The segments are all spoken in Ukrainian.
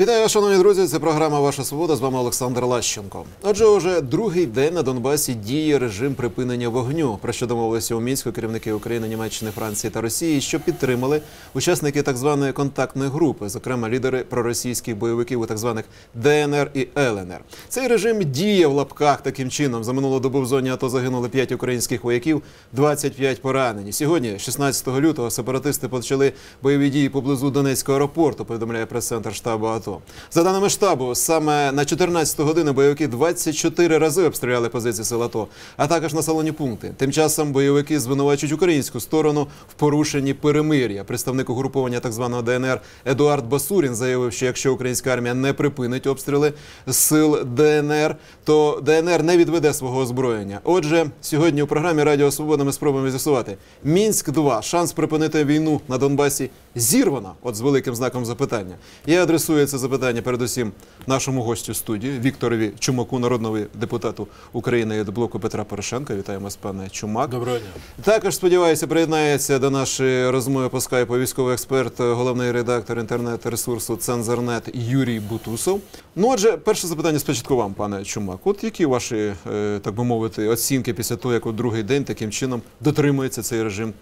Вітаю, шановні друзі. Це програма Ваша Свобода. З вами Олександр Лащенко. Отже, уже другий день на Донбасі діє режим припинення вогню. Про що домовилися у мінську керівники України, Німеччини, Франції та Росії, що підтримали учасники так званої контактної групи, зокрема лідери проросійських бойовиків у так званих ДНР і ЛНР. Цей режим діє в лапках таким чином. За минулу добу в зоні АТО загинули 5 українських вояків, 25 поранені. Сьогодні, 16 лютого, сепаратисти почали бойові дії поблизу Донецького аеропорту. Повідомляє прес-центр штабу АТО. За даними штабу, саме на 14 годину бойовики 24 рази обстріляли позиції сил АТО, а також населені пункти. Тим часом бойовики звинувачують українську сторону в порушенні перемир'я. Представник угруповання так званого ДНР Едуард Басурін заявив, що якщо українська армія не припинить обстріли сил ДНР, то ДНР не відведе свого озброєння. Отже, сьогодні у програмі Радіо Свобода ми спробуємо з'ясувати мінськ 2 шанс припинити війну на Донбасі зірвана. От з великим знаком запитання. Я адресую це запитання передусім нашому гостю студії Вікторові Чумаку, народному депутату України від блоку Петра Порошенка. Вітаємо вас, пане Чумак. Доброго дня. Також сподіваюся, приєднається до нашої розмови по скайпу військовий експерт, головний редактор інтернет-ресурсу Цензорнет Юрій Бутусов. Ну, отже, перше запитання спочатку вам, пане Чумак. От які ваші, е, так би мовити, оцінки після того, як у другий день таким чином дотримується цей режим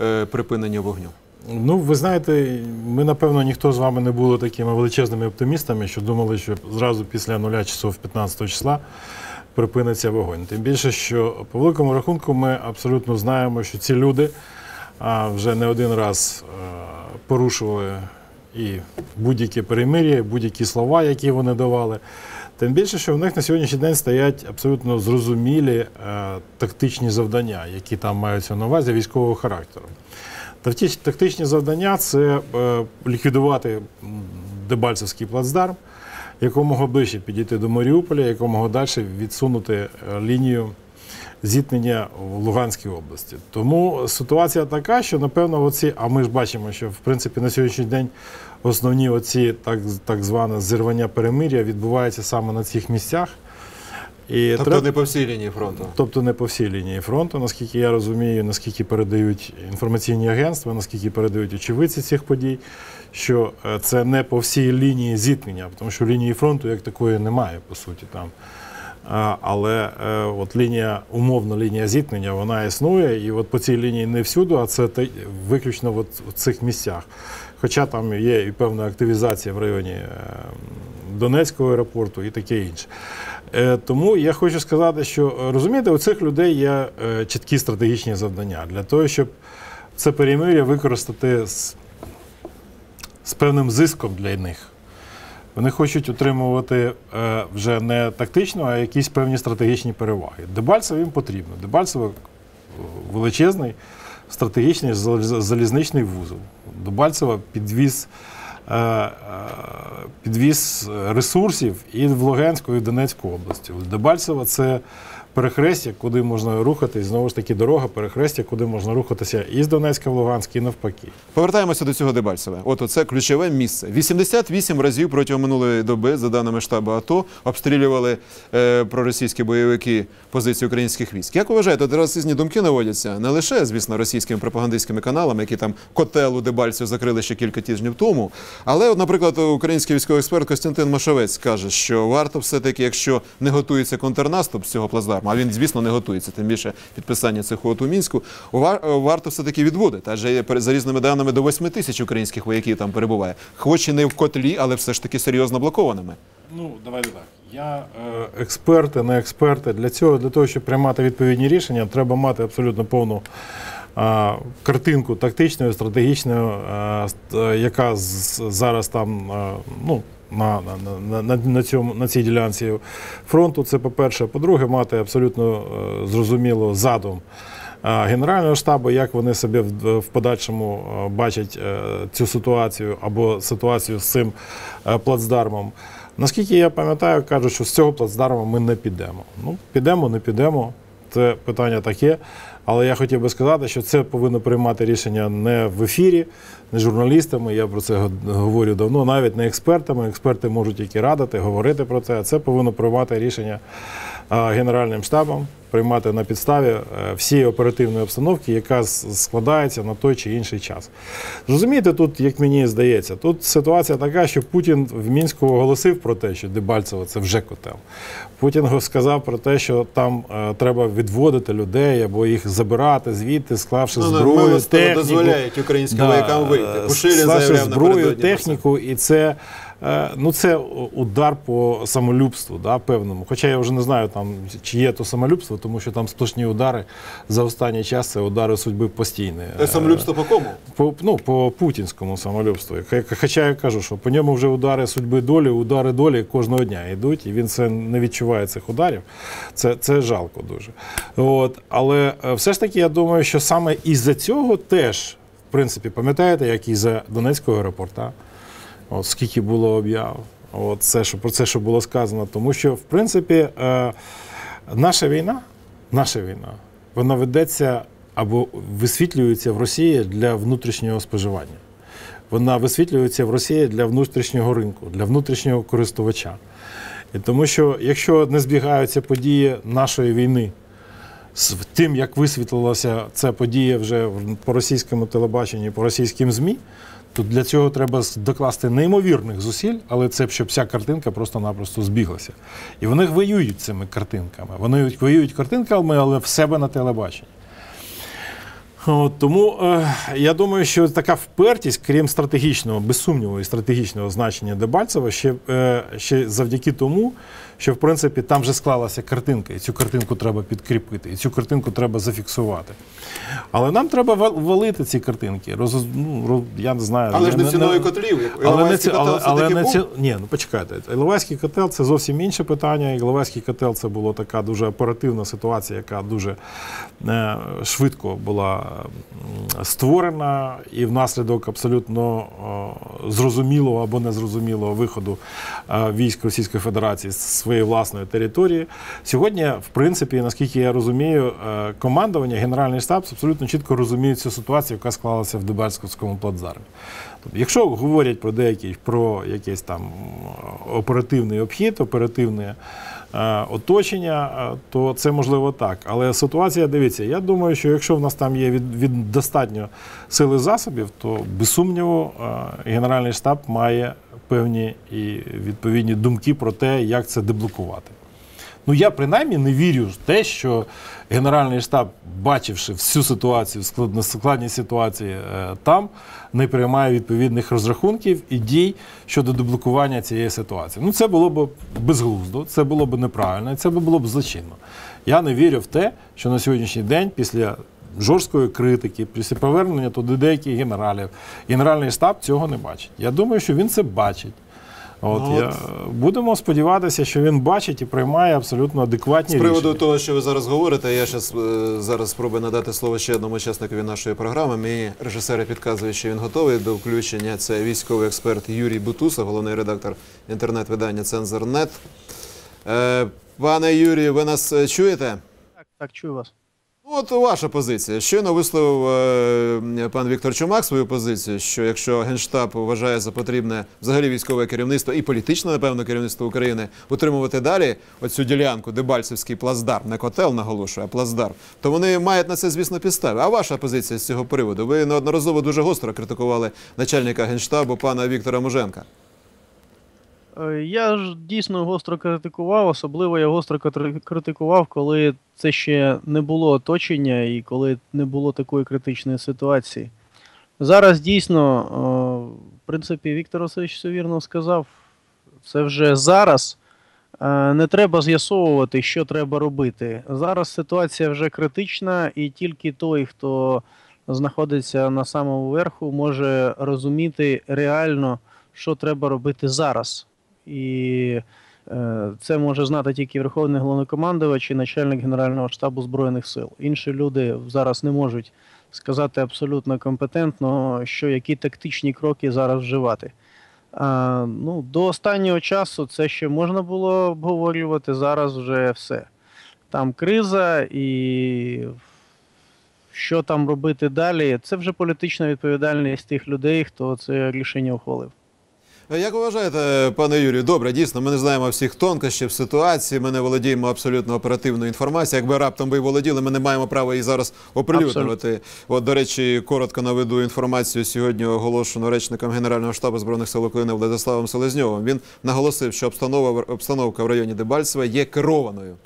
е, припинення вогню? Ну, ви знаєте, ми, напевно, ніхто з вами не були такими величезними оптимістами, що думали, що зразу після нуля часов 15 числа припиниться вогонь. Тим більше, що по великому рахунку ми абсолютно знаємо, що ці люди вже не один раз порушували і будь-які перемир'я, будь-які слова, які вони давали. Тим більше, що в них на сьогоднішній день стоять абсолютно зрозумілі е, тактичні завдання, які там маються на увазі військового характеру. Тактичні завдання це е, ліквідувати Дебальцевський плацдарм, якомога ближче підійти до Маріуполя, якомога далі відсунути е, лінію зіткнення в Луганській області. Тому ситуація така, що напевно, оці, а ми ж бачимо, що в принципі на сьогоднішній день основні оці так, так зване зірвання перемир'я відбуваються саме на цих місцях. І Тобто треба- не по всій лінії фронту. Тобто не по всій лінії фронту, наскільки я розумію, наскільки передають інформаційні агентства, наскільки передають очевидці цих подій, що е, це не по всій лінії зіткнення, тому що лінії фронту як такої немає, по суті, там. Але е, от лінія, умовна лінія зіткнення, вона існує, і от по цій лінії не всюди, а це виключно от в цих місцях. Хоча там є і певна активізація в районі е, Донецького аеропорту і таке інше. Е, Тому я хочу сказати, що е, розумієте, у цих людей є е, чіткі стратегічні завдання для того, щоб це перемир'я використати з, з певним зиском для них. Вони хочуть отримувати вже не тактично, а якісь певні стратегічні переваги. Дебальцево їм потрібно. Дебальцево величезний стратегічний залізничний вузол. Дебальцево підвіз, підвіз ресурсів і в Луганську, і в Донецьку області. Дебальцево це перехрестя, куди можна рухатись, знову ж таки, дорога, перехрестя, куди можна рухатися і з Донецька в Луганськ, і навпаки. Повертаємося до цього Дебальцеве. От це ключове місце. 88 разів протягом минулої доби, за даними штабу АТО, обстрілювали е, проросійські бойовики позиції українських військ. Як ви вважаєте, от думки наводяться не лише, звісно, російськими пропагандистськими каналами, які там котел у Дебальців закрили ще кілька тижнів тому. Але, от, наприклад, український військовий експерт Костянтин Машовець каже, що варто все-таки, якщо не готується контрнаступ з цього плацдарму, а він, звісно, не готується, тим більше підписання цих угод у мінську, вар- варто все-таки відводити. Адже за різними даними до 8 тисяч українських вояків там перебуває. Хоч і не в котлі, але все ж таки серйозно блокованими. Ну, давайте так. Я е, експерти, не експерти. Для цього, для того, щоб приймати відповідні рішення, треба мати абсолютно повну е, картинку тактичною, стратегічною, е, е, яка зараз там е, ну, на, на, на, на, цьому, на цій ділянці фронту. Це по-перше. По-друге, мати абсолютно е, зрозуміло задум. е, Генерального штабу, як вони себе в, подальшому е, бачать цю ситуацію або ситуацію з цим плацдармом. Наскільки я пам'ятаю, кажуть, що з цього плацдарму ми не підемо. Ну, підемо, не підемо. Це питання таке. Але я хотів би сказати, що це повинно приймати рішення не в ефірі, не журналістами. Я про це говорю давно, навіть не експертами. Експерти можуть тільки радити, говорити про це. Це повинно приймати рішення Генеральним штабом. Приймати на підставі е, всієї оперативної обстановки, яка складається на той чи інший час. Розумієте, тут, як мені здається, тут ситуація така, що Путін в Мінську оголосив про те, що Дебальцево це вже котел. Путін сказав про те, що там е, треба відводити людей або їх забирати звідти, склавши Ну, зброю, техніку. дозволяють українським Да, воякам вийти. е, склавши заявляв зброю, напередодні техніку, і це. Е, Ну, це удар по самолюбству, да, певному. Хоча я вже не знаю, там, чи є то самолюбство, тому що там сплошні удари за останній час це удари судьби постійні. Те самолюбство по кому? По, ну, по путінському самолюбству. Хоча я кажу, що по ньому вже удари судьби долі, удари долі кожного дня йдуть, і він це не відчуває цих ударів. Це, це жалко дуже. От. Але е, все ж таки, я думаю, що саме із-за цього теж, в принципі, пам'ятаєте, як і за Донецького аеропорта, от, скільки було об'яв. От, це, що, про це, що було сказано. Тому що, в принципі, е, наша війна, наша війна, вона ведеться або висвітлюється в Росії для внутрішнього споживання. Вона висвітлюється в Росії для внутрішнього ринку, для внутрішнього користувача. І тому що якщо не збігаються події нашої війни з тим, як висвітлилася ця подія вже по російському телебаченню, по російським ЗМІ, то для цього треба докласти неймовірних зусиль, але це щоб вся картинка просто-напросто збіглася. І вони воюють цими картинками. Вони воюють картинками, але в себе на телебаченні. От, тому е, я думаю, що така впертість, крім стратегічного, без сумніву, і стратегічного значення Дебальцева, ще, е, ще завдяки тому, що в принципі там вже склалася картинка, і цю картинку треба підкріпити, і цю картинку треба зафіксувати. Але нам треба ва- валити ці картинки. Роз, ну, роз- я не знаю. Але я ж не ціною котлів. але не ці, котел але, але не ці, ні, ну почекайте. Іловайський котел це зовсім інше питання. Іловайський котел це була така дуже оперативна ситуація, яка дуже е, швидко була створена, і внаслідок абсолютно е, зрозумілого або незрозумілого виходу е, військ Російської Федерації з своєї власної території. Сьогодні, в принципі, наскільки я розумію, е, командування, Генеральний штаб абсолютно чітко розуміють цю ситуацію, яка склалася в Дебальському плацдармі. Тобто, якщо говорять про деякий про якийсь там оперативний обхід, оперативне е, оточення, е, то це можливо так. Але ситуація, дивіться, я думаю, що якщо в нас там є від, від достатньо сили засобів, то без сумніву е, Генеральний штаб має певні і відповідні думки про те, як це деблокувати. Ну я принаймні не вірю в те, що Генеральний штаб, бачивши всю ситуацію, складні ситуації е, там, не приймає відповідних розрахунків і дій щодо деблокування цієї ситуації. Ну це було б безглуздо, це було б неправильно, це було б злочинно. Я не вірю в те, що на сьогоднішній день після. Жорсткої критики, після повернення туди деяких генералів. Генеральний штаб цього не бачить. Я думаю, що він це бачить. От, Ну, я, будемо сподіватися, що він бачить і приймає абсолютно адекватні З приводу рішення. того, що ви зараз говорите, я щас, е, зараз спробую надати слово ще одному учасникові нашої програми. Мені режисери підказують, що він готовий до включення. Це військовий експерт Юрій Бутуса, головний редактор інтернет-видання Цензорнет. Е, Пане Юрію, ви нас е, чуєте? Так, так, чую вас. От ваша позиція. Щойно висловив е, пан Віктор Чумак свою позицію, що якщо Генштаб вважає за потрібне взагалі військове керівництво і політичне, напевно, керівництво України утримувати далі оцю ділянку, Дебальцевський плацдарм, не котел наголошую, а плацдарм, то вони мають на це, звісно, підстави. А ваша позиція з цього приводу? Ви неодноразово дуже гостро критикували начальника Генштабу пана Віктора Муженка. Е, Я ж дійсно гостро критикував, особливо я гостро критикував, коли це ще не було оточення і коли не було такої критичної ситуації. Зараз дійсно, е, в принципі, Віктор Васильович все вірно сказав. Це вже зараз. Е, Не треба з'ясовувати, що треба робити. Зараз ситуація вже критична, і тільки той, хто знаходиться на самому верху, може розуміти реально, що треба робити зараз. І е, це може знати тільки Верховний головнокомандувач і начальник Генерального штабу Збройних сил. Інші люди зараз не можуть сказати абсолютно компетентно, що які тактичні кроки зараз вживати. А, ну, до останнього часу це ще можна було обговорювати, зараз вже все. Там криза і що там робити далі, це вже політична відповідальність тих людей, хто це рішення ухвалив. Як ви вважаєте, пане Юрію, добре, дійсно, ми не знаємо всіх тонкощів ситуації, ми не володіємо абсолютно оперативною інформацією. Якби раптом ви володіли, ми не маємо права її зараз оприлюднювати. От, до речі, коротко наведу інформацію сьогодні оголошену речником Генерального штабу Збройних сил України Владиславом Селезньовим. Він наголосив, що обстановка в районі Дебальцева є керованою.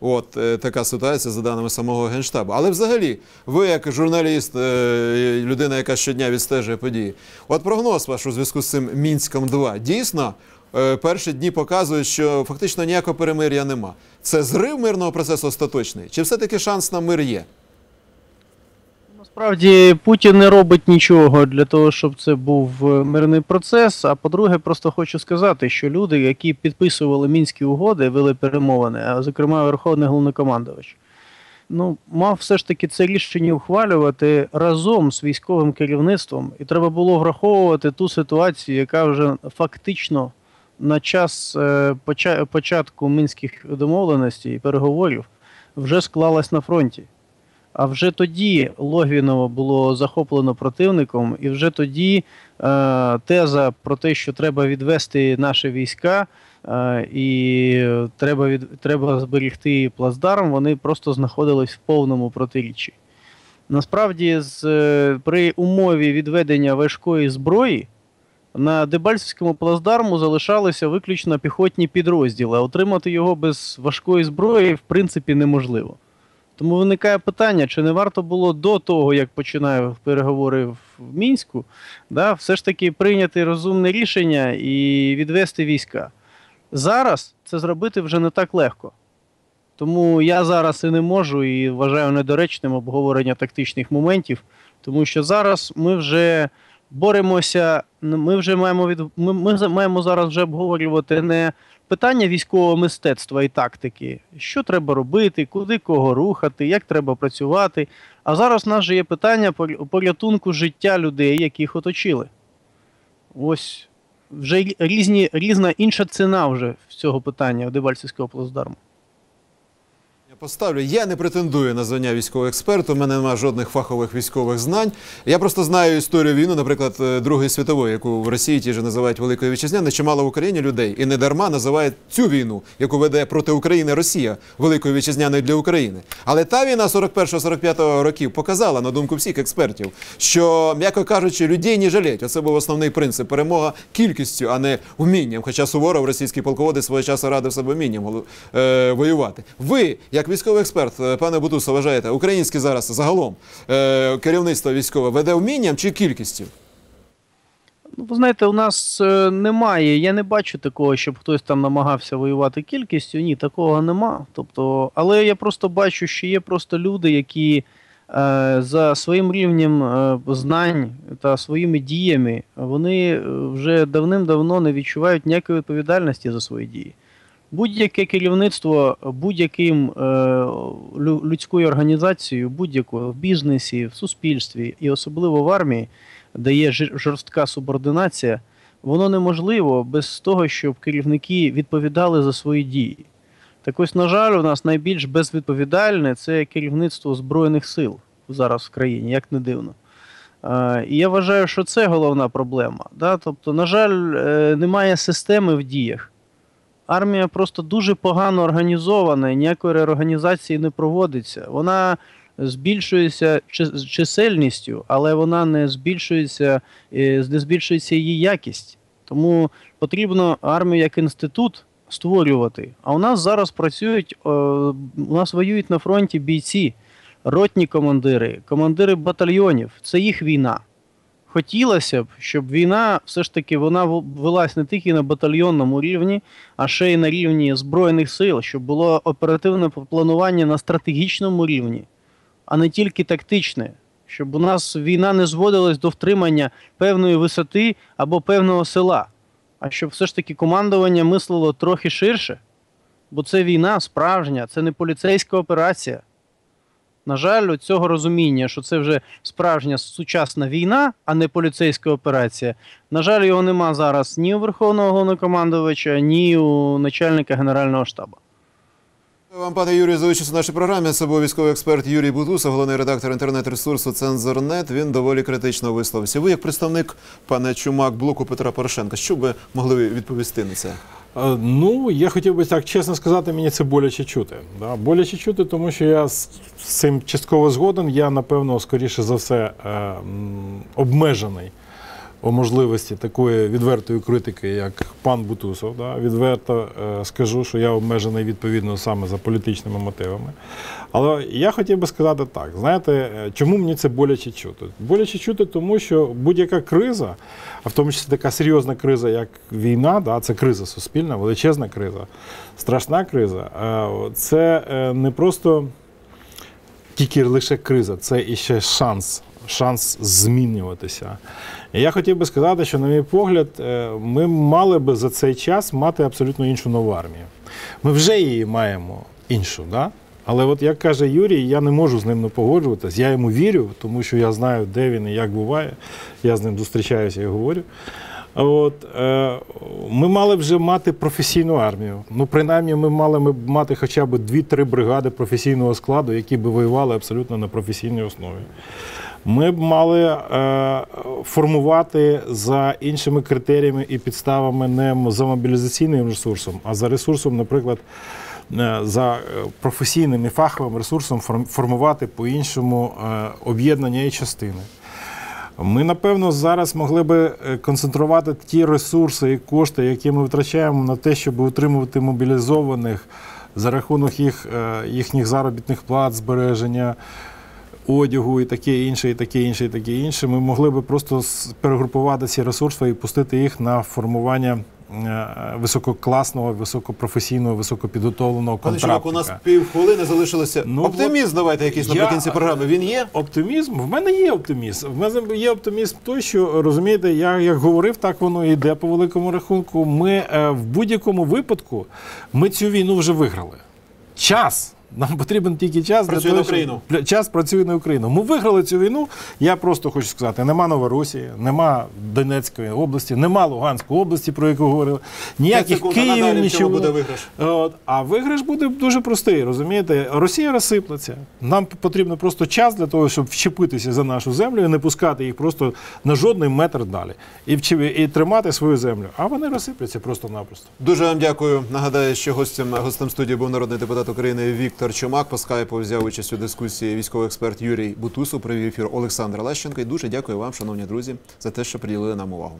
От е, така ситуація за даними самого генштабу. Але взагалі, ви як журналіст, е, людина, яка щодня відстежує події. От прогноз ваш у зв'язку з цим мінськом 2 дійсно. е, Перші дні показують, що фактично ніякого перемир'я нема. Це зрив мирного процесу остаточний? Чи все-таки шанс на мир є? Насправді Путін не робить нічого для того, щоб це був е, мирний процес. А по-друге, просто хочу сказати, що люди, які підписували мінські угоди, вели перемовини, а зокрема Верховний головнокомандувач, ну, мав все ж таки це рішення ухвалювати разом з військовим керівництвом, і треба було враховувати ту ситуацію, яка вже фактично на час е, поча- початку мінських домовленостей і переговорів вже склалась на фронті. А вже тоді Логвіново було захоплено противником, і вже тоді е, теза про те, що треба відвести наші війська е, і треба, від, треба зберегти плацдарм, вони просто знаходились в повному протиріччі. Насправді, з, е, при умові відведення важкої зброї на Дебальцевському плацдарму залишалися виключно піхотні підрозділи, отримати його без важкої зброї в принципі неможливо. Тому виникає питання, чи не варто було до того, як починаю переговори в Мінську, да, все ж таки прийняти розумне рішення і відвести війська. Зараз це зробити вже не так легко. Тому я зараз і не можу і вважаю недоречним обговорення тактичних моментів, тому що зараз ми вже боремося, ми вже маємо від ми, ми маємо зараз вже обговорювати не питання військового мистецтва і тактики, що треба робити, куди кого рухати, як треба працювати. А зараз в нас же є питання пор- порятунку життя людей, яких оточили. Ось вже різні, різна інша ціна вже цього питання Дебальцівського плацдарму. Поставлю. Я не претендую на звання військового експерта. У мене немає жодних фахових військових знань. Я просто знаю історію війни, наприклад, е, Другої світової, яку в Росії ті ж називають Великою Вітчизняною. Чимало в Україні людей і не дарма називають цю війну, яку веде проти України Росія Великою Вітчизняною для України. Але та війна 41-45 років показала, на думку всіх експертів, що, м'яко кажучи, людей не жалеть. Оце був основний принцип. Перемога кількістю, а не вмінням. Хоча Суворов, російський полководець, свого часу радив себе вмінням е, воювати. Ви, як військовий експерт, е, пане Бутусо, вважаєте, українське зараз загалом е, керівництво військове веде вмінням чи кількістю? Ну, ви знаєте, у нас е, немає. Я не бачу такого, щоб хтось там намагався воювати кількістю. Ні, такого нема. Тобто, але я просто бачу, що є просто люди, які за своїм рівнем знань та своїми діями вони вже давним-давно не відчувають ніякої відповідальності за свої дії. Будь-яке керівництво будь-яким е, людською організацією, будь-якою в бізнесі, в суспільстві і особливо в армії, де є жорстка субординація, воно неможливо без того, щоб керівники відповідали за свої дії. Так ось, на жаль, у нас найбільш безвідповідальне це керівництво Збройних сил зараз в країні, як не дивно. Е, І я вважаю, що це головна проблема. Тобто, на жаль, е, немає системи в діях. Армія просто дуже погано організована, і ніякої реорганізації не проводиться. Вона збільшується чи- чисельністю, але вона не збільшується, е, не збільшується її якість. Тому потрібно армію як інститут створювати. А у нас зараз працюють, у нас воюють на фронті бійці, ротні командири, командири батальйонів. Це їх війна. Хотілося б, щоб війна все ж таки вона велась не тільки на батальйонному рівні, а ще й на рівні Збройних сил, щоб було оперативне планування на стратегічному рівні, а не тільки тактичне. Щоб у нас війна не зводилась до втримання певної висоти або певного села, а щоб все ж таки командування мислило трохи ширше. Бо це війна справжня, це не поліцейська операція. На жаль, цього розуміння, що це вже справжня сучасна війна, а не поліцейська операція. На жаль, його нема зараз ні у Верховного головнокомандувача, ні у начальника Генерального штабу. Вам, пане Юрію, за участь у нашій програмі. Це був військовий експерт Юрій Бутусов, головний редактор інтернет-ресурсу Цензорнет. Він доволі критично висловився. Ви, як представник пане Чумак блоку Петра Порошенка, що б ви могли відповісти на це? Е, Ну, я хотів би так чесно сказати, мені це боляче чути. Да? Боляче чути, тому що я з цим частково згоден. Я, напевно, скоріше за все, е, обмежений можливості такої відвертої критики, як пан Бутусов. Да? Відверто е, скажу, що я обмежений відповідно саме за політичними мотивами. Але я хотів би сказати так: знаєте, е, чому мені це боляче чути? Боляче чути, тому що будь-яка криза, а в тому числі така серйозна криза, як війна, да, це криза суспільна, величезна криза, страшна криза. е, Це е, не просто тільки лише криза, це іще шанс, шанс змінюватися. Я хотів би сказати, що, на мій погляд, е, ми мали би за цей час мати абсолютно іншу нову армію. Ми вже її маємо іншу, да? Але от як каже Юрій, я не можу з ним не погоджуватись. Я йому вірю, тому що я знаю, де він і як буває. Я з ним зустрічаюся і говорю. От, е, ми мали вже мати професійну армію. Ну, принаймні, ми мали б мати хоча б 2-3 бригади професійного складу, які б воювали абсолютно на професійній основі. Ми б мали е, формувати за іншими критеріями і підставами не за мобілізаційним ресурсом, а за ресурсом, наприклад, е, за е, професійним і фаховим ресурсом формувати по-іншому об'єднання і частини. Ми, напевно, зараз могли би концентрувати ті ресурси і кошти, які ми витрачаємо на те, щоб утримувати мобілізованих за рахунок їх, їхніх заробітних плат, збереження одягу і таке інше, і таке інше, і таке інше. Ми могли би просто перегрупувати ці ресурси і пустити їх на формування е, висококласного, високопрофесійного, високопідготовленого Пане Чумак, у нас півхвилини залишилося. Ну, Оптимізм давайте якийсь я- наприкінці програми. Він є? Оптимізм? В мене є оптимізм. В мене є оптимізм той, що розумієте, я як говорив, так воно і йде по великому рахунку. Ми е, в будь-якому випадку ми цю війну вже виграли. Час. Нам потрібен тільки час Працює для на того, щоб- Україну. Час працює на Україну. Ми виграли цю війну. Я просто хочу сказати: нема Новоросії, нема Донецької області, нема Луганської області, про яку говорили. Ніяких Київ, нічого. буде виграш? От, а виграш буде дуже простий, розумієте? Росія розсиплеться. Нам потрібно просто час для того, щоб вчепитися за нашу землю і не пускати їх просто на жодний метр далі. І, і тримати свою землю. А вони розсипляться просто-напросто. Дуже вам дякую. Нагадаю, що гостем гостем студії був народний депутат України Віктор Чумак. По скайпу взяв участь у дискусії військовий експерт Юрій Бутусов. Провів ефір Олександр Лещенко. І дуже дякую вам, шановні друзі, за те, що приділили нам увагу.